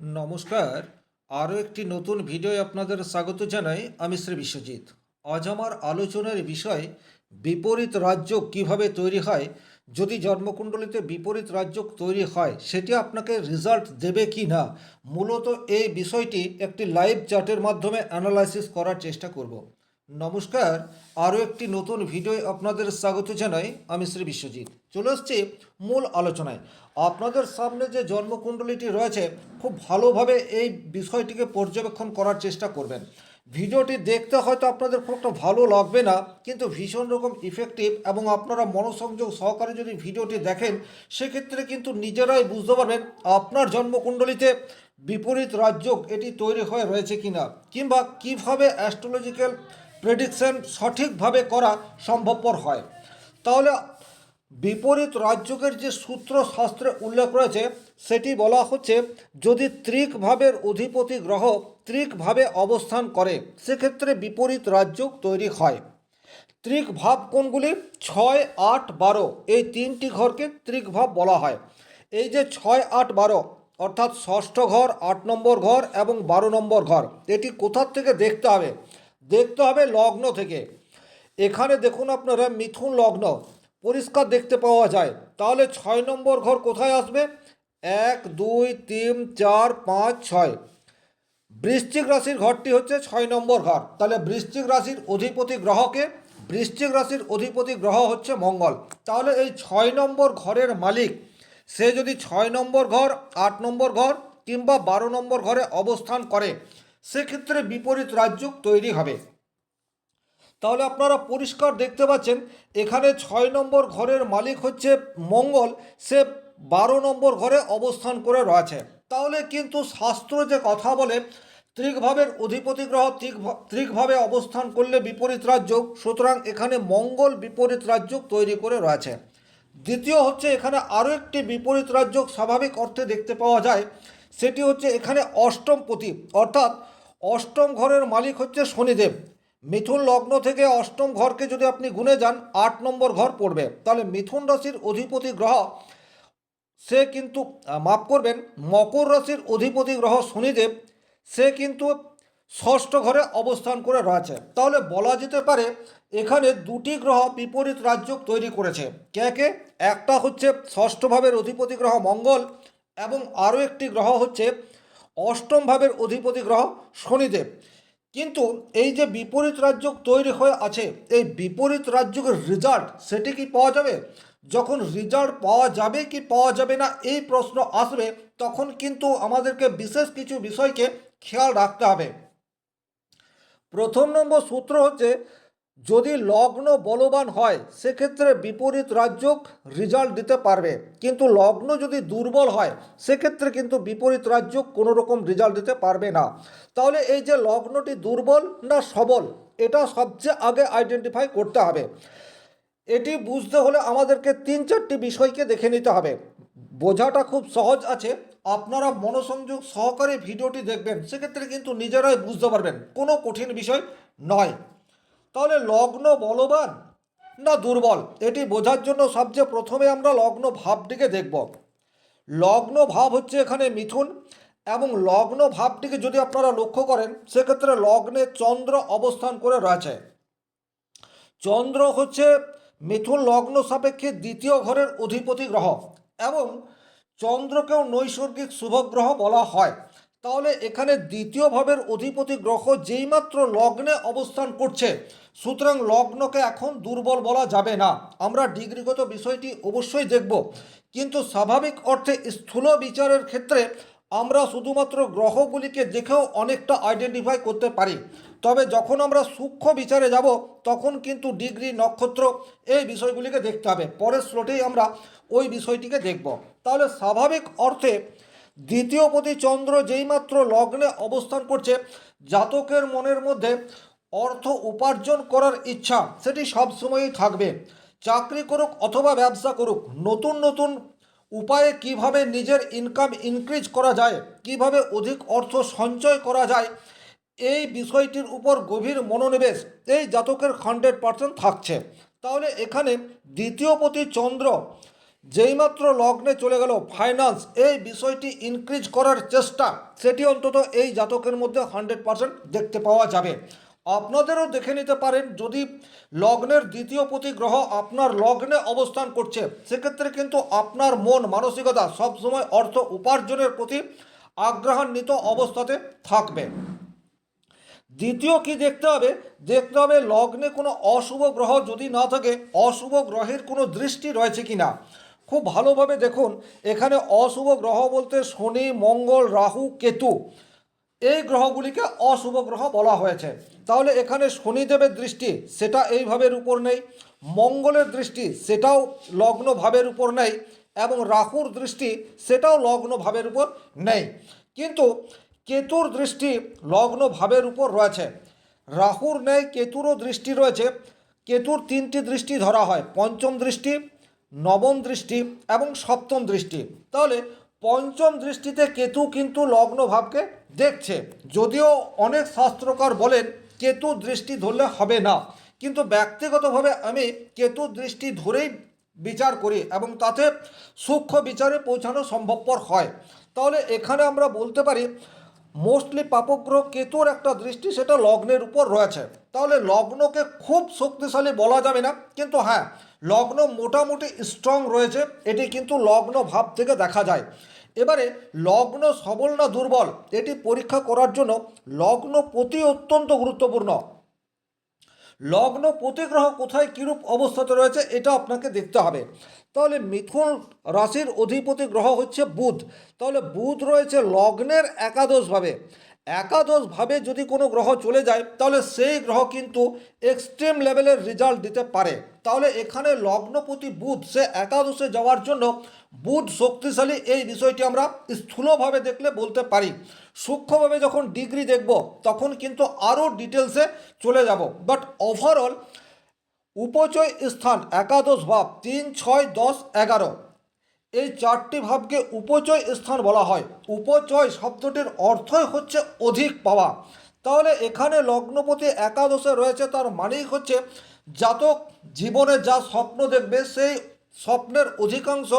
নমস্কার। আরও একটি নতুন ভিডিও আপনাদের স্বাগত জানাই আমি শ্রী বিশ্বজিৎ। আজ আমার আলোচনার বিষয়, বিপরীত রাজ্য কীভাবে তৈরি হয়, যদি জন্মকুণ্ডলিতে বিপরীত রাজ্য তৈরি হয়, সেটি আপনাকে রেজাল্ট দেবে কি না, মূলত এই বিষয়টি একটি লাইভ চার্টের মাধ্যমে অ্যানালাইসিস করার চেষ্টা করব। নমস্কার, আরও একটি নতুন ভিডিও আপনাদের স্বাগত জানাই আমি শ্রী বিশ্বজিৎ। চলে আসছি মূল আলোচনায়। আপনাদের সামনে যে জন্মকুণ্ডলীটি রয়েছে, খুব ভালোভাবে এই বিষয়টিকে পর্যবেক্ষণ করার চেষ্টা করবেন। ভিডিওটি দেখতে হয়তো আপনাদের খুব একটা ভালো লাগবে না, কিন্তু ভীষণ রকম ইফেক্টিভ এবং আপনারা মনোসংযোগ সহকারে যদি ভিডিওটি দেখেন, সেক্ষেত্রে কিন্তু নিজেরাই বুঝতে পারবেন আপনার জন্মকুণ্ডলিতে বিপরীত রাজ্য এটি তৈরি হয়ে রয়েছে কিনা, কিংবা কীভাবে অ্যাস্ট্রোলজিক্যাল প্রেডিকশন সঠিকভাবে করা সম্ভবপর হয়। তাহলে বিপরীত রাজ্যকের যে সূত্র শাস্ত্রে উল্লেখ রয়েছে, সেটি বলা হচ্ছে, যদি ত্রিক ভাবের অধিপতি গ্রহ ত্রিকভাবে অবস্থান করে, সেক্ষেত্রে বিপরীত রাজ্য তৈরি হয়। ত্রিক ভাব কোনগুলি? ছয়, আট, বারো, এই তিনটি ঘরকে ত্রিক ভাব বলা হয়। এই যে ছয়, আট, বারো, অর্থাৎ ষষ্ঠ ঘর, আট নম্বর ঘর এবং বারো নম্বর ঘর, এটি কোথার থেকে দেখতে হবে? দেখতে হবে লগ্ন থেকে। এখানে দেখুন আপনারা, মিথুন লগ্ন। পরিষ্কার দেখতে পাওয়া যায়। তাহলে ছয় নম্বর ঘর কোথায় আসবে? এক, দুই, তিন, চার, পাঁচ, ছয়। বৃশ্চিক রাশির ঘরটি হচ্ছে ছয় নম্বর ঘর। তাহলে বৃশ্চিক রাশির অধিপতি গ্রহকে, বৃশ্চিক রাশির অধিপতি গ্রহ হচ্ছে মঙ্গল। তাহলে এই ছয় নম্বর ঘরের মালিক, সে যদি ছয় নম্বর ঘর, আট নম্বর ঘর কিংবা বারো নম্বর ঘরে অবস্থান করে সেক্ষেত্রে বিপরীত রাজ্য তৈরি হবে। তাহলে আপনারা পরিষ্কার দেখতে পাচ্ছেন, এখানে ছয় নম্বর ঘরের মালিক হচ্ছে মঙ্গল, সে বারো নম্বর ঘরে অবস্থান করে রয়েছে। তাহলে কিন্তু শাস্ত্র যে কথা বলে, ত্রিকভাবের অধিপতি গ্রহ ত্রিক- ত্রিকভাবে অবস্থান করলে বিপরীত রাজ্য, সুতরাং এখানে মঙ্গল বিপরীত রাজ্য তৈরি করে রয়েছে। দ্বিতীয় হচ্ছে, এখানে আরও একটি বিপরীত রাজ্য স্বাভাবিক অর্থে দেখতে পাওয়া যায় সেটি হচ্ছে এখানে অষ্টম পতি অর্থাৎ অষ্টম ঘরের মালিক হচ্ছে শনিদেব। মিথুন লগ্ন থেকে অষ্টম ঘরকে যদি আপনি গুনে যান, আট নম্বর ঘর পড়বে। তাহলে মিথুন রাশির অধিপতি গ্রহ, সে কিন্তু মাফ করবেন, মকর রাশির অধিপতি গ্রহ শনিদেব, সে কিন্তু ষষ্ঠ ঘরে অবস্থান করে রয়েছে। তাহলে বলা যেতে পারে এখানে দুটি গ্রহ বিপরীত রাজ্য তৈরি করেছে। কে কে? একটা হচ্ছে ষষ্ঠ ভাবের অধিপতি গ্রহ মঙ্গল এবং আরও একটি গ্রহ হচ্ছে অষ্টম ভাবের অধিপতি গ্রহ শনিদেব। কিন্তু এই যে বিপরীত রাজ্য তৈরি হয়ে আছে, এই বিপরীত রাজ্যের রেজাল্ট সেটি কি পাওয়া যাবে? যখন রেজাল্ট পাওয়া যাবে কি পাওয়া যাবে না, এই প্রশ্ন আসবে, তখন কিন্তু আমাদেরকে বিশেষ কিছু বিষয়কে খেয়াল রাখতে হবে। প্রথম নম্বর সূত্র হচ্ছে যদি লগ্ন বলবান হয়, সেক্ষেত্রে বিপরীত রাজ্য রেজাল্ট দিতে পারবে। কিন্তু লগ্ন যদি দুর্বল হয়, সেক্ষেত্রে কিন্তু বিপরীত রাজ্য কোনো রকম রেজাল্ট দিতে পারবে না। তাহলে এই যে লগ্নটি দুর্বল না সবল, এটা সবচেয়ে আগে আইডেন্টিফাই করতে হবে। এটি বুঝতে হলে আমাদেরকে তিন চারটি বিষয়কে দেখে নিতে হবে। বোঝাটা খুব সহজ আছে। আপনারা মনোসংযোগ সহকারে ভিডিওটি দেখবেন, সেক্ষেত্রে কিন্তু নিজেরাই বুঝতে পারবেন। কোনো কঠিন বিষয় নয়। তাহলে লগ্ন বলবান? না দুর্বল, এটি বোঝার জন্য সবচেয়ে প্রথমে আমরা লগ্ন ভাবটিকে দেখব। লগ্ন ভাব হচ্ছে এখানে মিথুন, এবং লগ্ন ভাবটিকে যদি আপনারা লক্ষ্য করেন, সেক্ষেত্রে লগ্নে চন্দ্র অবস্থান করে রয়েছে। চন্দ্র হচ্ছে মিথুন লগ্ন সাপেক্ষে দ্বিতীয় ঘরের অধিপতি গ্রহ, এবং চন্দ্রকেও নৈসর্গিক শুভগ্রহ বলা হয়। তাহলে এখানে দ্বিতীয় ভাবের অধিপতি গ্রহ যেইমাত্র লগ্নে অবস্থান করছে, সুতরাং লগ্নকে এখন দুর্বল বলা যাবে না। আমরা ডিগ্রিগত বিষয়টি অবশ্যই দেখব। কিন্তু স্বাভাবিক অর্থে স্থূল বিচারের ক্ষেত্রে আমরা শুধুমাত্র গ্রহগুলিকে দেখেও অনেকটা আইডেন্টিফাই করতে পারি। তবে যখন আমরা সূক্ষ্ম বিচারে যাব, তখন কিন্তু ডিগ্রি, নক্ষত্র এই বিষয়গুলিকে দেখতে হবে। পরের স্লোটেই আমরা ওই বিষয়টিকে দেখব। তাহলে স্বাভাবিক অর্থে দ্বিতীয় পতি চন্দ্র যেইমাত্র লগ্নে অবস্থান করছে, জাতকের মনের মধ্যে অর্থ উপার্জন করার ইচ্ছা, সেটি সবসময়ই থাকবে। চাকরি করুক অথবা ব্যবসা করুক, নতুন নতুন উপায়ে কীভাবে নিজের ইনকাম ইনক্রিজ করা যায়, কীভাবে অধিক অর্থ সঞ্চয় করা যায়, এই বিষয়টির উপর গভীর মনোনিবেশ এই জাতকের হান্ড্রেড পার্সেন্ট থাকছে। তাহলে এখানে দ্বিতীয় পতি চন্দ্র যেইমাত্র লগ্নে চলে গেল ফাইন্যান্স, এই বিষয়টি ইনক্রিজ করার চেষ্টা, সেটি অন্তত এই জাতকের মধ্যে হান্ড্রেড পার্সেন্ট দেখতে পাওয়া যাবে। আপনাদেরও দেখে নিতে পারেন, যদি লগ্নের দ্বিতীয় প্রতি গ্রহ আপনার লগ্নে অবস্থান করছে, সেক্ষেত্রে কিন্তু আপনার মন, মানসিকতা সবসময় অর্থ উপার্জনের প্রতি আগ্রহান্বিত অবস্থাতে থাকবে। দ্বিতীয় কি দেখতে হবে? দেখতে হবে লগ্নে কোনো অশুভ গ্রহ যদি না থাকে, অশুভ গ্রহের কোনো দৃষ্টি রয়েছে কি না খুব ভালোভাবে দেখুন, এখানে অশুভ গ্রহ বলতে শনি, মঙ্গল, রাহু, কেতু, এই গ্রহগুলিকে অশুভ গ্রহ বলা হয়েছে। তাহলে এখানে শনিদেবের দৃষ্টি, সেটা এই ভাবের উপর নেই, মঙ্গলের দৃষ্টি, সেটাও লগ্ন ভাবের উপর নেই, এবং রাহুর দৃষ্টি, সেটাও লগ্ন ভাবের উপর নেই। কিন্তু কেতুর দৃষ্টি লগ্ন ভাবের উপর রয়েছে। রাহুর নেই, কেতুরও দৃষ্টি রয়েছে। কেতুর তিনটি দৃষ্টি ধরা হয়, পঞ্চম দৃষ্টি নবম দৃষ্টি এবং সপ্তম দৃষ্টি। তাহলে পঞ্চম দৃষ্টিতে কেতু কিন্তু লগ্ন ভাবকে দেখছে। যদিও অনেক শাস্ত্রকার বলেন, কেতু দৃষ্টি ধরলে হবে না। কিন্তু ব্যক্তিগতভাবে আমি কেতু দৃষ্টি ধরেই বিচার করি এবং তাতে সূক্ষ্ম বিচারে পৌঁছানো সম্ভবপর হয়। তাহলে এখানে আমরা বলতে পারি, মোস্টলি পাপগ্রহ কেতুর একটা দৃষ্টি সেটা লগ্নের উপর রয়েছে। তাহলে লগ্নকে খুব শক্তিশালী বলা যাবে না। কিন্তু হ্যাঁ লগ্ন মোটামুটি স্ট্রং রয়েছে, এটি কিন্তু লগ্ন ভাব থেকে দেখা যায়। এবারে লগ্ন সবল না দুর্বল, এটি পরীক্ষা করার জন্য লগ্ন প্রতি অত্যন্ত গুরুত্বপূর্ণ। লগ্ন প্রতিগ্রহ কোথায়, কীরূপ অবস্থাতে রয়েছে, এটা আপনাকে দেখতে হবে। তাহলে মিথুন রাশির অধিপতি গ্রহ হচ্ছে বুধ। তাহলে বুধ রয়েছে লগ্নের একাদশভাবে একাদশভাবে যদি কোনো গ্রহ চলে যায়, তাহলে সেই গ্রহ কিন্তু এক্সট্রিম লেভেলের রেজাল্ট দিতে পারে। তাহলে এখানে লগ্নপতি বুধ, সে একাদশে যাওয়ার জন্য বুধ শক্তিশালী, এই বিষয়টি আমরা স্থূলভাবে দেখলে বলতে পারি। সূক্ষ্মভাবে যখন ডিগ্রি দেখব, তখন কিন্তু আরও ডিটেলসে চলে যাব। বাট ওভারঅল উপচয় স্থান, একাদশ ভাব, তিন, ছয়, দশ, এগারো। এই চারটি ভাবকে উপচয় স্থান বলা হয়। উপচয় শব্দটির অর্থই হচ্ছে অধিক পাওয়া। তাহলে এখানে লগ্নপতি একাদশে রয়েছে, তার মানেই হচ্ছে জাতক জীবনে যা স্বপ্ন দেখবে, সেই স্বপ্নের অধিকাংশ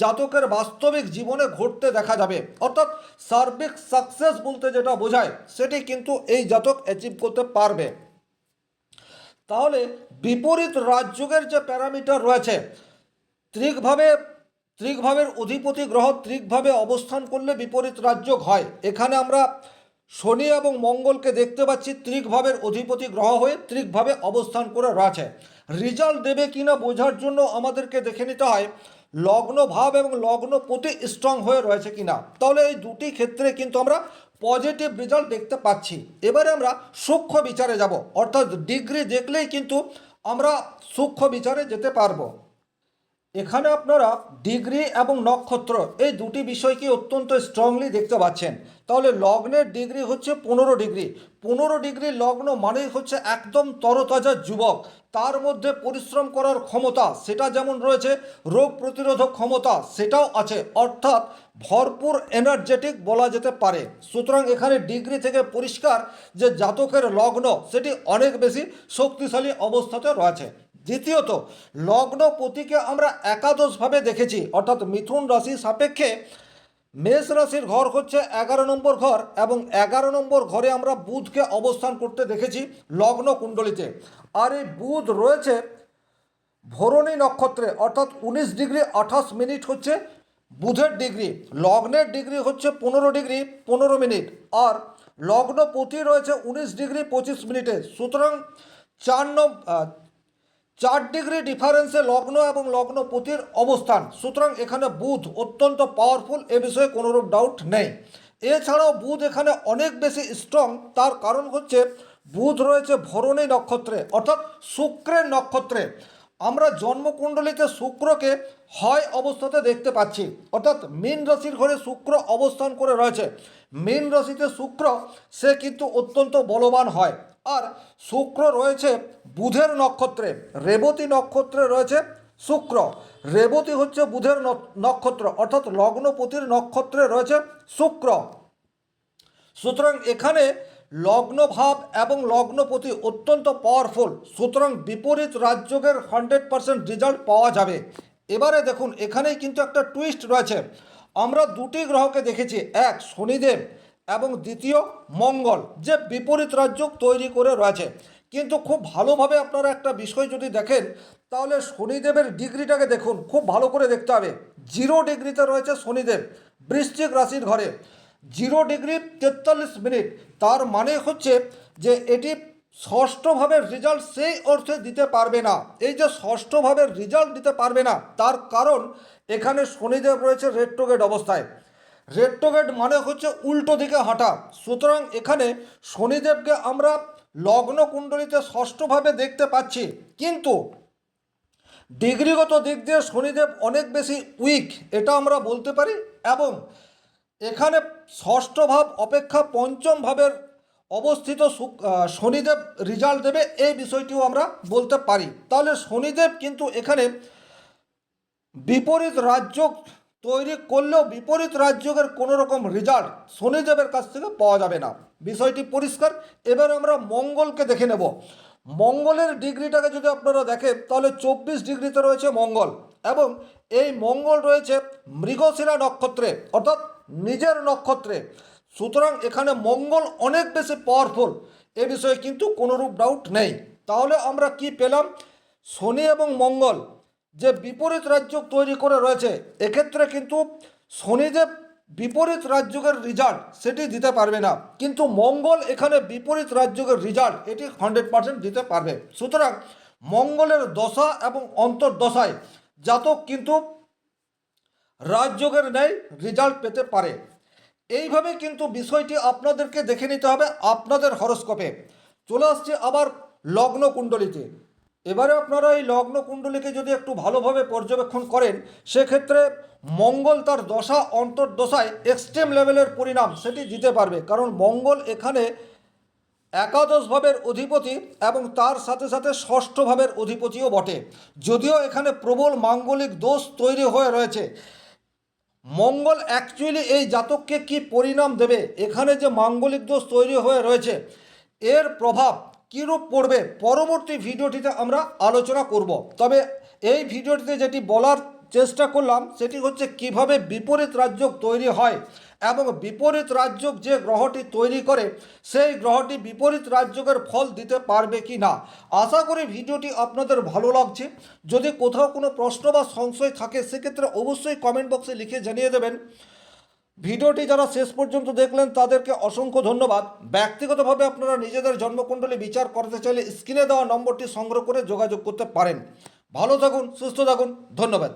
জাতকের বাস্তবিক জীবনে ঘটতে দেখা যাবে। অর্থাৎ সার্বিক সাকসেস বলতে যেটা বোঝায়, সেটি কিন্তু এই জাতক অ্যাচিভ করতে পারবে। তাহলে বিপরীত রাজযোগের যে প্যারামিটার রয়েছে, ত্রিকভাবে ত্রিকভাবের অধিপতি গ্রহ ত্রিকভাবে অবস্থান করলে বিপরীত রাজযোগ হয় এখানে আমরা শনি এবং মঙ্গলকে দেখতে পাচ্ছি, ত্রিকভাবের অধিপতি গ্রহ হয়ে ত্রিকভাবে অবস্থান করে রয়েছে। রেজাল্ট দেবে কিনা বোঝার জন্য আমাদেরকে দেখে নিতে হয়, লগ্ন ভাব এবং লগ্ন প্রতি স্ট্রং হয়ে রয়েছে কিনা। তাহলে এই দুটি ক্ষেত্রে কিন্তু আমরা পজিটিভ রেজাল্ট দেখতে পাচ্ছি। এবারে আমরা সূক্ষ্ম বিচারে যাব, অর্থাৎ ডিগ্রি দেখলেই কিন্তু আমরা সূক্ষ্ম বিচারে যেতে পারব। এখানে আপনারা ডিগ্রি এবং নক্ষত্র, এই দুটি বিষয়কে অত্যন্ত স্ট্রংলি দেখতে পাচ্ছেন। তাহলে লগ্নের ডিগ্রি হচ্ছে পনেরো ডিগ্রি। পনেরো ডিগ্রি লগ্ন মানেই হচ্ছে একদম তরতাজা যুবক। তার মধ্যে পরিশ্রম করার ক্ষমতা, সেটা যেমন রয়েছে, রোগ প্রতিরোধক ক্ষমতা, সেটাও আছে। অর্থাৎ ভরপুর এনার্জেটিক বলা যেতে পারে। সুতরাং এখানে ডিগ্রি থেকে পরিষ্কার যে জাতকের লগ্ন, সেটি অনেক বেশি শক্তিশালী অবস্থাতে রয়েছে। দ্বিতীয়ত লগ্ন আমরা একাদশভাবে দেখেছি। অর্থাৎ মিথুন রাশি সাপেক্ষে মেষ রাশির ঘর হচ্ছে এগারো নম্বর ঘর এবং এগারো নম্বর ঘরে আমরা বুধকে অবস্থান করতে দেখেছি লগ্ন কুণ্ডলিতে। আর এই বুধ রয়েছে ভরণী নক্ষত্রে অর্থাৎ উনিশ ডিগ্রি আঠাশ মিনিট হচ্ছে বুধের ডিগ্রি লগ্নের ডিগ্রি হচ্ছে পনেরো ডিগ্রি পনেরো মিনিট। আর লগ্নপতি রয়েছে উনিশ ডিগ্রি পঁচিশ মিনিটে। সুতরাং চার নম আহ, চার ডিগ্রি ডিফারেন্সে লগ্ন এবং লগ্নপতির অবস্থান। সুতরাং এখানে বুধ অত্যন্ত পাওয়ারফুল এ বিষয়ে কোনোরূপ ডাউট নেই। এছাড়াও বুধ এখানে অনেক বেশি স্ট্রং তার কারণ হচ্ছে বুধ রয়েছে ভরণী নক্ষত্রে, অর্থাৎ শুক্রের নক্ষত্রে। আমরা জন্মকুণ্ডলিতে শুক্রকে হয় অবস্থাতে দেখতে পাচ্ছি, অর্থাৎ মীন রাশির ঘরে শুক্র অবস্থান করে রয়েছে। মীন রাশিতে শুক্র, সে কিন্তু অত্যন্ত বলবান হয়। আর শুক্র রয়েছে বুধের নক্ষত্রে, রেবতী নক্ষত্রে রয়েছে শুক্র। রেবতী হচ্ছে বুধের নক্ষত্র, অর্থাৎ লগ্নপতির নক্ষত্রে রয়েছে শুক্র। সুতরাং এখানে লগ্নভাব এবং লগ্নপতি অত্যন্ত পাওয়ারফুল সুতরাং বিপরীত রাজযোগের হান্ড্রেড পার্সেন্ট রেজাল্ট পাওয়া যাবে। এবারে দেখুন, এখানেই কিন্তু একটা টুইস্ট রয়েছে। আমরা দুটি গ্রহকে দেখেছি। এক, শনিদেব এবং দ্বিতীয়, মঙ্গল, যে বিপরীত রাজ্য তৈরি করে রয়েছে। কিন্তু খুব ভালোভাবে আপনারা একটা বিষয় যদি দেখেন, তাহলে শনিদেবের ডিগ্রিটাকে দেখুন, খুব ভালো করে দেখতে হবে। জিরো ডিগ্রিতে রয়েছে শনিদেব, বৃশ্চিক রাশির ঘরে। জিরো ডিগ্রি তেতাল্লিশ মিনিট, তার মানে হচ্ছে যে এটি ষষ্ঠভাবে রেজাল্ট সেই অর্থে দিতে পারবে না। এই যে ষষ্ঠভাবে রেজাল্ট দিতে পারবে না, তার কারণ এখানে শনিদেব রয়েছে রেট্রোগেট অবস্থায়। রেট্রোগেট মানে হচ্ছে উল্টো দিকে হাঁটা। সুতরাং এখানে শনিদেবকে আমরা লগ্ন কুণ্ডলিতে ষষ্ঠভাবে দেখতে পাচ্ছি। কিন্তু ডিগ্রিগত দিক দিয়ে শনিদেব অনেক বেশি উইক, এটা আমরা বলতে পারি। এবং এখানে ষষ্ঠ ভাব অপেক্ষা পঞ্চম ভাবের অবস্থিত শনিদেব রেজাল্ট দেবে এই বিষয়টিও আমরা বলতে পারি। তাহলে শনিদেব কিন্তু এখানে বিপরীত রাজ্য তৈরি করলেও বিপরীত রাজ্যের কোনো রকম রেজাল্ট শনিদেবের কাছ থেকে পাওয়া যাবে না। বিষয়টি পরিষ্কার। এবার আমরা মঙ্গলকে দেখে নেব। মঙ্গলের ডিগ্রিটাকে যদি আপনারা দেখেন, তাহলে চব্বিশ ডিগ্রিতে রয়েছে মঙ্গল এবং এই মঙ্গল রয়েছে মৃগশিরা নক্ষত্রে, অর্থাৎ নিজের নক্ষত্রে। সুতরাং এখানে মঙ্গল অনেক বেশি পাওয়ারফুল এ বিষয়ে কিন্তু কোনোরূপ ডাউট নেই। তাহলে আমরা কি পেলাম? শনি এবং মঙ্গল। যে বিপরীত রাজ্য তৈরি করে রয়েছে, এক্ষেত্রে কিন্তু শনিদেব বিপরীত রাজ্যের রেজাল্ট সেটি দিতে পারবে না। কিন্তু মঙ্গল এখানে বিপরীত রাজ্যের রেজাল্ট এটি হান্ড্রেড পার্সেন্ট দিতে পারবে। সুতরাং মঙ্গলের দশা এবং অন্তর্দশায় জাতক কিন্তু রাজযোগের ন্যায় রেজাল্ট পেতে পারে। এইভাবে কিন্তু বিষয়টি আপনাদেরকে দেখে নিতে হবে আপনাদের হরস্কোপে চলে আসছে আবার লগ্ন কুণ্ডলিতে এবারে আপনারা এই লগ্ন কুণ্ডলীকে যদি একটু ভালোভাবে পর্যবেক্ষণ করেন, সেক্ষেত্রে মঙ্গল তার দশা অন্তর্দশায় এক্সট্রিম লেভেলের পরিণাম সেটি দিতে পারবে। কারণ মঙ্গল এখানে একাদশ ভাবের অধিপতি এবং তার সাথে সাথে ষষ্ঠ ভাবের অধিপতিও বটে। যদিও এখানে প্রবল মাঙ্গলিক দোষ তৈরি হয়ে রয়েছে। মঙ্গল অ্যাকচুয়ালি এই জাতককে কি পরিণাম দেবে? এখানে যে মাঙ্গলিক দোষ তৈরি হয়ে রয়েছে, এর প্রভাব কীরূপ পড়বে? পরবর্তী ভিডিওটিতে আমরা আলোচনা করব। তবে এই ভিডিওটিতে যেটি বলার চেষ্টা করলাম, সেটি হচ্ছে কীভাবে বিপরীত রাজ্য তৈরি হয় এবং বিপরীত রাজ্য যে গ্রহটি তৈরি করে, সেই গ্রহটি বিপরীত রাজ্যের ফল দিতে পারবে কি না আশা করি ভিডিওটি আপনাদের ভালো লাগছে। যদি কোথাও কোনো প্রশ্ন বা সংশয় থাকে, সেক্ষেত্রে অবশ্যই কমেন্ট বক্সে লিখে জানিয়ে দেবেন। ভিডিওটি যারা শেষ পর্যন্ত দেখলেন, তাদেরকে অসংখ্য ধন্যবাদ। ব্যক্তিগতভাবে আপনারা নিজেদের জন্মকুণ্ডলী বিচার করতে চাইলে স্ক্রিনে দেওয়া নম্বরটি সংগ্রহ করে যোগাযোগ করতে পারেন। ভালো থাকুন, সুস্থ থাকুন, ধন্যবাদ।